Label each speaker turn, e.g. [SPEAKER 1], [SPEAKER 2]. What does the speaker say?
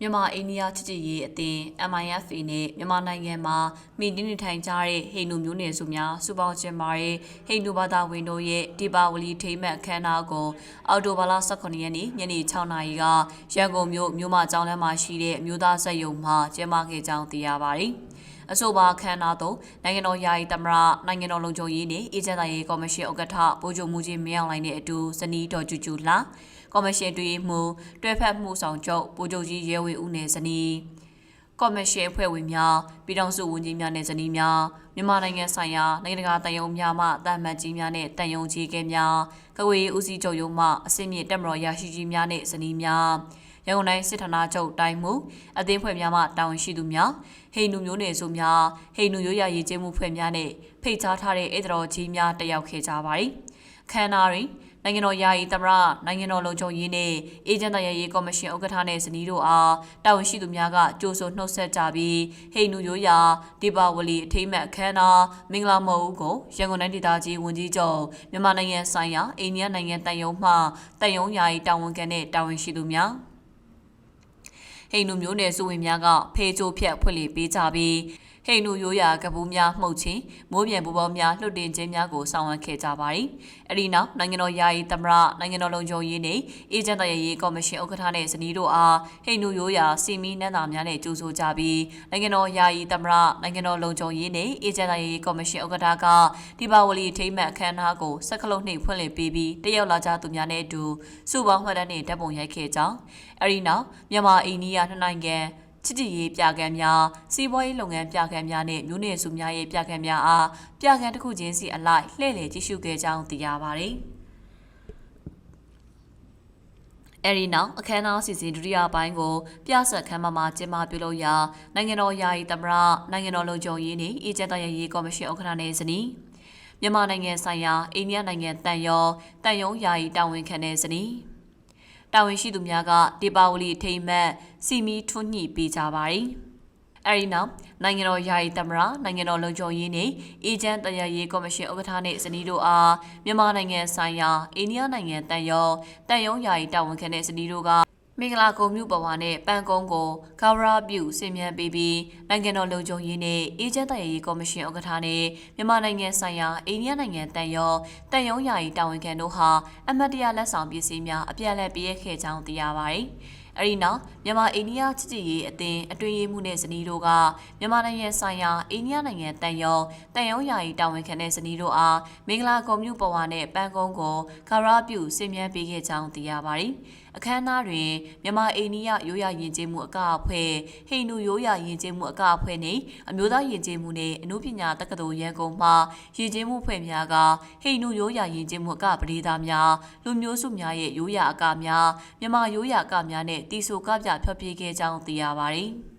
[SPEAKER 1] မြန်မာအိန္ဒိယချစ်ကြည်ရေးအသင်း MIFA နဲ့မြန်မာနိုင်ငံမှာမိနင်းနေထိုင်ကြတဲ့ဟိန္ဒူမျိုးနွယ်စုများစုပေါင်းကျင်းပတဲ့ဟိန္ဒူဘာသာဝင်တို့ရဲ့ဒီပါဝလီထိမ့်မှတ်အခမ်းအနားကိုအော်တိုဘာလ18ရက်နေ့ညနေ6နာရီကရန်ကုန်မြို့မြို့မကျောင်းလမ်းမှာရှိတဲ့မြို့သားစက်ရုံမှာကျင်းပခဲ့ကြောင်းသိရပါတယ်။ အဆိုပါခမ်းနားသို့နိုင်ငံတော်ယာယီသမ္မတနိုင်ငံတော်လုံခြုံရေးနှင့်အေဂျင့်တိုင်းကော်မရှင်ဥက္ကဋ္ဌဗိုလ်ချုပ်မှုကြီးမင်းအောင်လှိုင်နဲ့အတူဇနီးတော်ကျူကျူလာကော်မရှင်တွေ့မှုတွဲဖက်မှုဆောင်ချုပ်ဗိုလ်ချုပ်ကြီးရဲဝေဦးနဲ့ဇနီးကော်မရှင်အဖွဲ့ဝင်များပြည်ထောင်စုဝန်ကြီးများနဲ့ဇနီးများမြန်မာနိုင်ငံဆိုင်ရာနိုင်ငံတကာတန်ယုံများမှတာမတ်ကြီးများနဲ့တန်ယုံကြီးကဲများကဝေးဦးစီးချုပ်ရုံးမှအစင်းမြင့်တက်မတော်ရရှိကြီးများနဲ့ဇနီးများ ရန်ကုန်တိုင်းစစ်ဌာနချုပ်တိုင်းမှုအသင်းဖွဲ့များမှတာဝန်ရှိသူများဟိန္ဒူမျိုးနွယ်စုများဟိန္ဒူရိုးရာရေးကျေးမှုဖွဲ့များနဲ့ဖိတ်ကြားထားတဲ့ဧည့်တော်ကြီးများတက်ရောက်ခဲ့ကြပါတယ်။ခန္ဓာတွင်နိုင်ငံတော်ယာယီသမရနိုင်ငံတော်လုံခြုံရေးနဲ့အေဂျင့်တရရေးကော်မရှင်ဥက္ကဋ္ဌနဲ့ဇနီးတို့အားတာဝန်ရှိသူများကကြိုးဆိုနှုတ်ဆက်ကြပြီးဟိန္ဒူရိုးရာဒီပါဝလီအထိမ်းအမှတ်အခမ်းအနားမင်္ဂလာမုံကိုရန်ကုန်တိုင်းဒေသကြီးဝန်ကြီးချုပ်မြန်မာနိုင်ငံဆိုင်ရာအိန္ဒိယနိုင်ငံတန်ယုံမှတန်ယုံယာယီတာဝန်ခံနဲ့တာဝန်ရှိသူများ ဟိန္ဒူမျိုးနွယ်စုဝင်များကဖေးချိုးဖြတ်ဖွင့်လှစ်ပေးကြပြီး ဟိန္ဒူရိုးရာကပူးများမှုတ်ချင်းမိုးပြန်ပူပေါင်းများလွှတ်တင်ခြင်းများကိုဆောင်ရွက်ခဲ့ကြပါတယ်။အဲဒီနောက်နိုင်ငံတော်ယာယီသမရနိုင်ငံတော်လုံခြုံရေးနှင့်အေဂျင့်တရရေးကော်မရှင်ဥက္ကဋ္ဌနှင့်ဇနီးတို့အားဟိန္ဒူရိုးရာစီမီနန်းသားများနဲ့ကြိုးဆိုကြပြီးနိုင်ငံတော်ယာယီသမရနိုင်ငံတော်လုံခြုံရေးနှင့်အေဂျင့်တရရေးကော်မရှင်ဥက္ကဋ္ဌကဒီပါဝလီထိမ့်မှတ်အခမ်းအနားကိုစက်ကလုံးနှိပ်ဖွင့်လှစ်ပေးပြီးတရောက်လာကြသူများနဲ့အတူစုပေါင်းမှတ်တမ်းနှင့်ဓာတ်ပုံရိုက်ခဲ့ကြောင်းအဲဒီနောက်မြန်မာအိန္ဒိယနှစ်နိုင်ငံ ချစ်ကြည်ရေးပြကံများစီးပွားရေးလုပ်ငန်းပြကံများနဲ့မျိုးနွယ်စုများရဲ့ပြကံများအားပြကံတစ်ခုချင်းစီအလိုက်လှည့်လည်ကြည့်ရှုခဲ့ကြောင်းသိရပါတယ်။အဲဒီနောက်အခမ်းအနားစီစဉ်ဒုတိယပိုင်းကိုပြဆက်ခမ်းမမှာကျင်းပပြုလုပ်ရာနိုင်ငံတော်ယာယီသမ္မတနိုင်ငံတော်လုံခြုံရေးနှင့်အေဂျင့်တရရေးကော်မရှင်ဥက္ကဋ္ဌနဲ့ဇနီးမြန်မာနိုင်ငံဆိုင်ရာအိန္ဒိယနိုင်ငံတန်ရောတန်ယုံယာယီတာဝန်ခံတဲ့ဇနီး တာဝန်ရှိသူများကဒီပါဝလီထိမ့်မှတ်စီမီထွန်းညှိပေးကြပါတယ်။အဲဒီနောက်နိုင်ငံတော်ယာယီသမ္မတနိုင်ငံတော်လုံခြုံရေးနှင့်အေဂျင့်တရားရေးကော်မရှင်ဥက္ကဋ္ဌနှင့်ဇနီးတို့အားမြန်မာနိုင်ငံဆိုင်ရာအိန္ဒိယနိုင်ငံတန်ရောတန်ယုံယာယီတာဝန်ခံတဲ့ဇနီးတို့က မင်္ဂလာကုံမြို့ပေါ်နဲ့ပန်းကုန်းကိုကာဝရာပြုဆင်မြန်းပေးပြီးနိုင်ငံတော်လုံခြုံရေးနဲ့အေဂျင့်တရားရေးကော်မရှင်ဥက္ကဋ္ဌနဲ့မြန်မာနိုင်ငံဆိုင်ရာအိန္ဒိယနိုင်ငံတန်ရောတန်ယုံယာယီတာဝန်ခံတို့ဟာအမတ်တရလက်ဆောင်ပစ္စည်းများအပြည့်အလဲပေးခဲ့ကြောင်းသိရပါတယ်။ အဲဒီနောက်မြန်မာအိန္ဒိယချစ်ကြည်ရေးအသင်းအတွင်းရေးမှုနဲ့ဇနီးတို့ကမြန်မာနိုင်ငံဆိုင်ရာအိန္ဒိယနိုင်ငံတန်ယုံတန်ယုံယာယီတာဝန်ခံတဲ့ဇနီးတို့အားမင်္ဂလာကွန်မြူပေါ်ဝါနဲ့ပန်းကုန်းကိုကာရာပြုဆင်မြန်းပေးခဲ့ကြောင်းသိရပါတယ်။အခမ်းအနားတွင်မြန်မာအိန္ဒိယရိုးရာယဉ်ကျေးမှုအကအဖွဲ့ဟိန္ဒူရိုးရာယဉ်ကျေးမှုအကအဖွဲ့နှင့်အမျိုးသားယဉ်ကျေးမှုနှင့်အမှုပညာတက္ကသိုလ်ရန်ကုန်မှယဉ်ကျေးမှုဖွဲ့များကဟိန္ဒူရိုးရာယဉ်ကျေးမှုအကပဒေသားများလူမျိုးစုများရဲ့ရိုးရာအကများမြန်မာရိုးရာအကများနဲ့တီဆိုကပြဖျော်ဖြေခဲ့ကြောင်းသိရပါတယ်။